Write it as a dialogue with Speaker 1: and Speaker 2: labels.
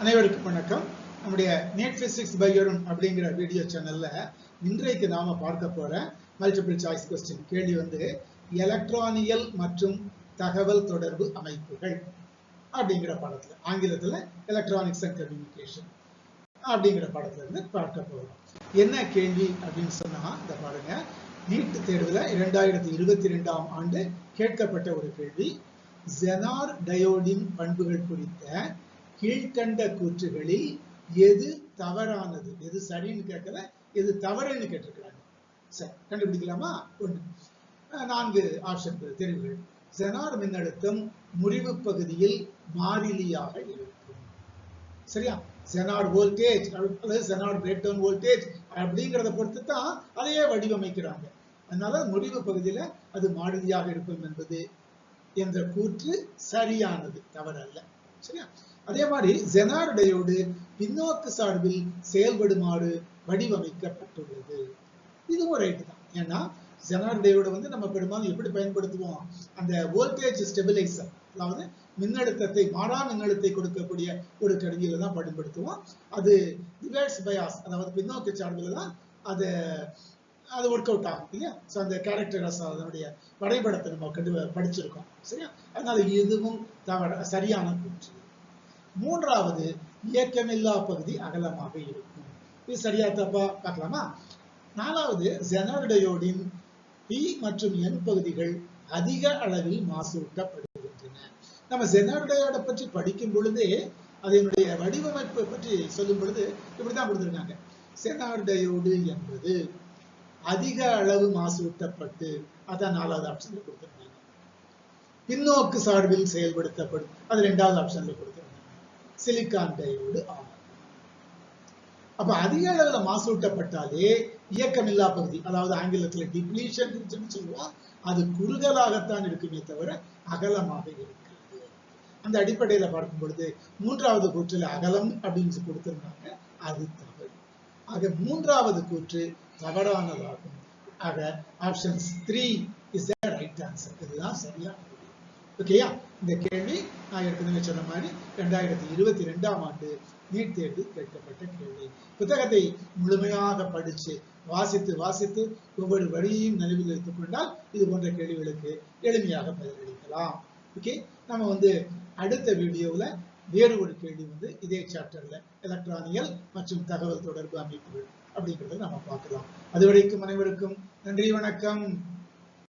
Speaker 1: அனைவருக்கும் வணக்கம். நம்முடைய நேட் பிசிக்ஸ் பையரும் அப்படிங்கிற வீடியோ சேனல்ல இன்றைக்கு நாம பார்க்க போற மல்டிபிள் சாய்ஸ் கொஸ்டின் கேள்வி வந்து எலக்ட்ரானியல் மற்றும் தகவல் தொடர்பு அமைப்புகள் அப்படிங்கிற பாடத்துல ஆங்கிலத்துல எலக்ட்ரானிக்ஸ் அண்ட் கம்யூனிகேஷன் அப்படிங்கிற பாடத்துல இருந்து பார்க்க போறோம். என்ன கேள்வி அப்படின்னு சொன்னா இந்த பாருங்க நீட் தேர்வுல இரண்டாயிரத்தி இருபத்தி ரெண்டாம் ஆண்டு கேட்கப்பட்ட ஒரு கேள்வி. ஜெனார் டயோடின் பண்புகள் குறித்த கீழ்கண்ட கூற்றுகளில் எது தவறானது? எது சரின்னு கேட்கல எது தவறுன்னு கேட்டிருக்கிறாங்க. சரி கண்டுபிடிக்கலாமா? ஒண்ணு நான்கு ஆப்ஷன்கள் தெரிவுகள். செனார் மின்னழுத்தம் முறிவு பகுதியில் மாறிலியாக இருக்கும். சரியா? செனார் வோல்டேஜ் அல்லது செனார் பிரேக் டவுன் வோல்டேஜ் அப்படிங்கிறத பொறுத்து தான் அதையே வடிவமைக்கிறாங்க. அதனால முடிவு பகுதியில அது மாறிலியாக இருக்கும் என்பது என்ற கூற்று சரியானது தவறல்ல. சரியா? அதே மாதிரி ஜெனார் டயோடு பின்னோக்கு சார்பில் செயல்படுமாறு வடிவமைக்கப்பட்டுள்ளது. இதுவும் ரைட்டு தான். ஏன்னா ஜெனார் டயோடு வந்து நம்ம பெரும்பாலும் எப்படி பயன்படுத்துவோம்? அந்த வோல்டேஜ் ஸ்டெபிலைசர் அதாவது மின்னழுத்தத்தை மாறா மின்னழுத்தத்தை கொடுக்கக்கூடிய ஒரு கருவியில தான் பயன்படுத்துவோம். அது ரிவர்ஸ் பயாஸ் அதாவது பின்னோக்கு சார்பில் தான் அதை அது ஒர்க் அவுட் ஆகும் இல்லையா? ஸோ அந்த கேரக்டர் அதனுடைய வரைபடத்தை நம்ம கண்டு படிச்சிருக்கோம் சரியா? அதனால எதுவும் தவற சரியான கூற்று மூன்றாவது இயக்கமில்லா பகுதி அகலமாக இருக்கும். இது சரியா தப்பா பார்க்கலாமா? நாலாவது ஜெனர்டயோடின் பி மற்றும் என் பகுதிகள் அதிக அளவில் மாசூட்டப்படுகின்றன. நம்ம ஜெனர்டயோட பற்றி படிக்கும் பொழுதே அதனுடைய வடிவமைப்பு பற்றி சொல்லும் பொழுது இப்படிதான் கொடுத்திருக்காங்க. செனார்டையோடு என்பது அதிக அளவு மாசூட்டப்பட்டு அதான் நாலாவது ஆப்ஷன்ல கொடுத்துருந்தாங்க. பின்னோக்கு சார்பில் செயல்படுத்தப்படும். அது ரெண்டாவது ஆப்ஷன்ல கொடுத்துருந்தாங்க. சிலிக்கான் டையோடு ஆகும் அப்ப அதிக அளவுல மாசூட்டப்பட்டாலே இயக்கமில்லா பகுதி அதாவது ஆங்கிலத்துல டிப்ளீஷன் சொல்லுவோம் அது குறுகலாகத்தான் இருக்குமே தவிர அகலமாக இருக்கிறது. அந்த அடிப்படையில பார்க்கும் பொழுது மூன்றாவது கூற்றுல அகலம் அப்படின்னு கொடுத்திருந்தாங்க. அது தவறு. ஆக மூன்றாவது கூற்று தவறானதாகும். ஆக options three is the right answer இதுதான் சரியா ஓகேயா இந்த கேள்வி நான் ஏற்கனவே சொன்ன மாதிரி ரெண்டாயிரத்தி இருபத்தி ரெண்டாம் ஆண்டு நீட் தேர்வு கேட்கப்பட்ட கேள்வி. புத்தகத்தை முழுமையாக படிச்சு வாசித்து வாசித்து ஒவ்வொரு வழியையும் நினைவில் வைத்துக் கொண்டால் இது போன்ற கேள்விகளுக்கு எளிமையாக பதிலளிக்கலாம். ஓகே நம்ம வந்து அடுத்த வீடியோவில் வேறு ஒரு கேள்வி வந்து இதே சாப்டர்ல எலக்ட்ரானியல் மற்றும் தகவல் தொடர்பு அமைப்புகள் அப்படிங்கிறத நம்ம பார்க்கலாம். அது வரைக்கும் அனைவருக்கும் நன்றி வணக்கம்.